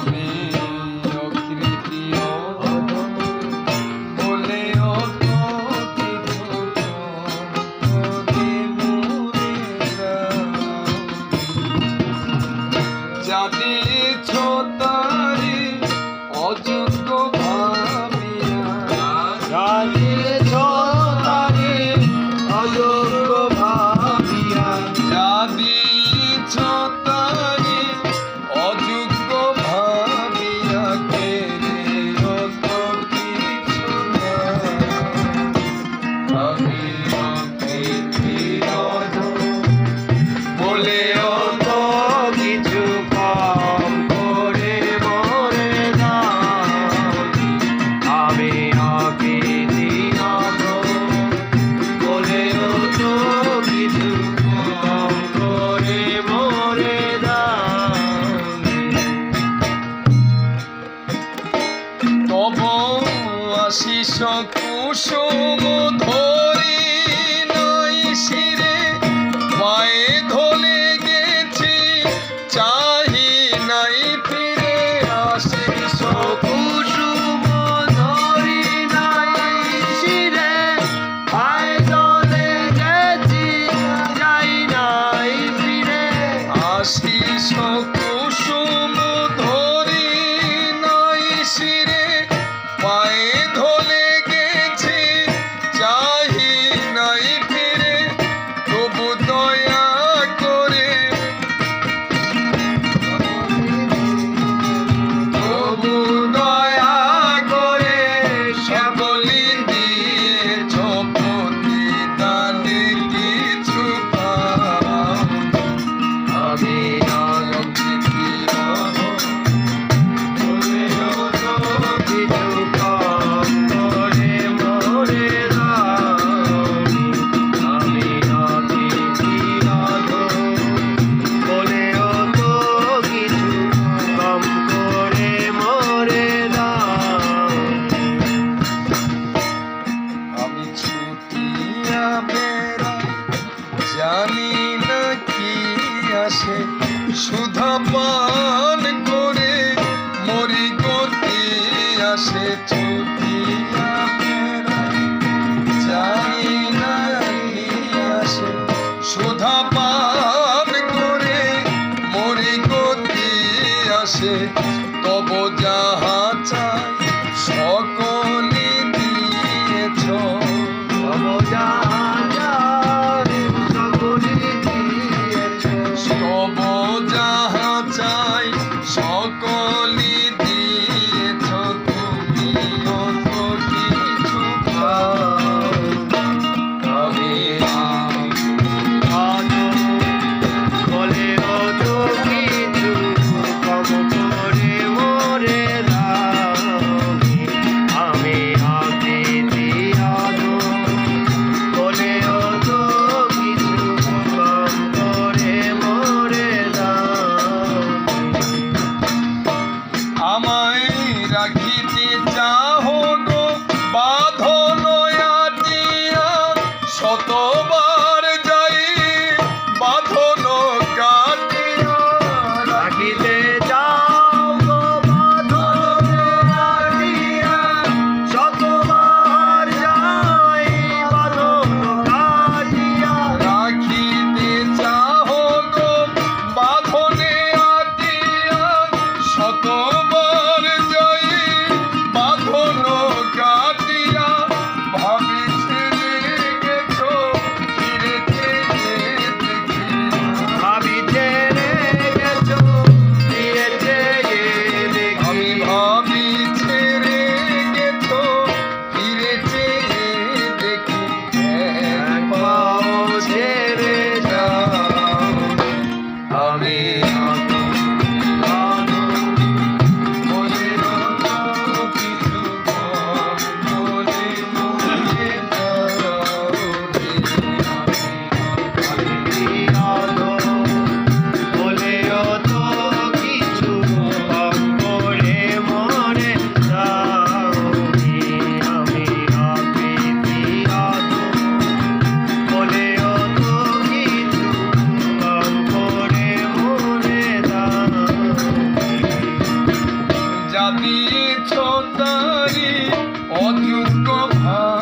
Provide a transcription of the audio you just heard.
me. পান করে মরি গতি আসে সুধা পান করে মরি গতি আসে। তব যাহা চাই সকলে দিয়েছ। তব কতবার দিয়েছ তারি অযোগ্য ভাবিয়া